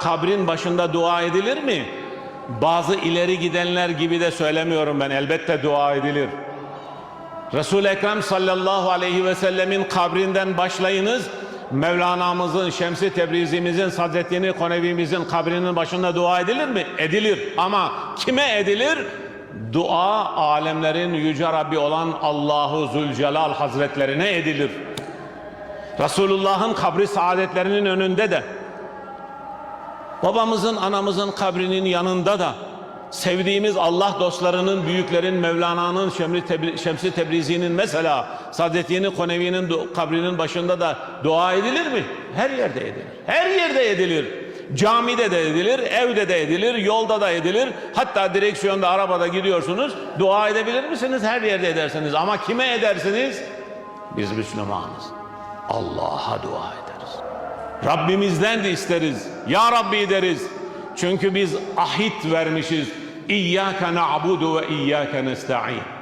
kabrin başında dua edilir mi? Bazı ileri gidenler gibi de söylemiyorum ben. Elbette dua edilir. Resul-i Ekrem sallallahu aleyhi ve sellemin kabrinden başlayınız. Mevlana'mızın, Şemsi Tebrizimizin, Sadreddin Konevimizin kabrinin başında dua edilir mi? Edilir. Ama kime edilir? Dua alemlerin yüce Rabbi olan Allahu Zülcelal Hazretlerine edilir. Resulullah'ın kabri saadetlerinin önünde de babamızın anamızın kabrinin yanında da sevdiğimiz Allah dostlarının büyüklerin Mevlana'nın Tebri- Şemsi Tebrizi'nin mesela Saadettin Konevi'nin kabrinin başında da dua edilir mi? Her yerde edilir. Her yerde edilir. Camide de edilir, evde de edilir, yolda da edilir. Hatta direksiyonda arabada gidiyorsunuz. Dua edebilir misiniz? Her yerde edersiniz. Ama kime edersiniz? Biz Müslümanız. Allah'a dua ederiz. Rabbimizden de isteriz. Ya Rabbi deriz. Çünkü biz ahit vermişiz. İyyâke na'budu ve iyyâke nesta'in.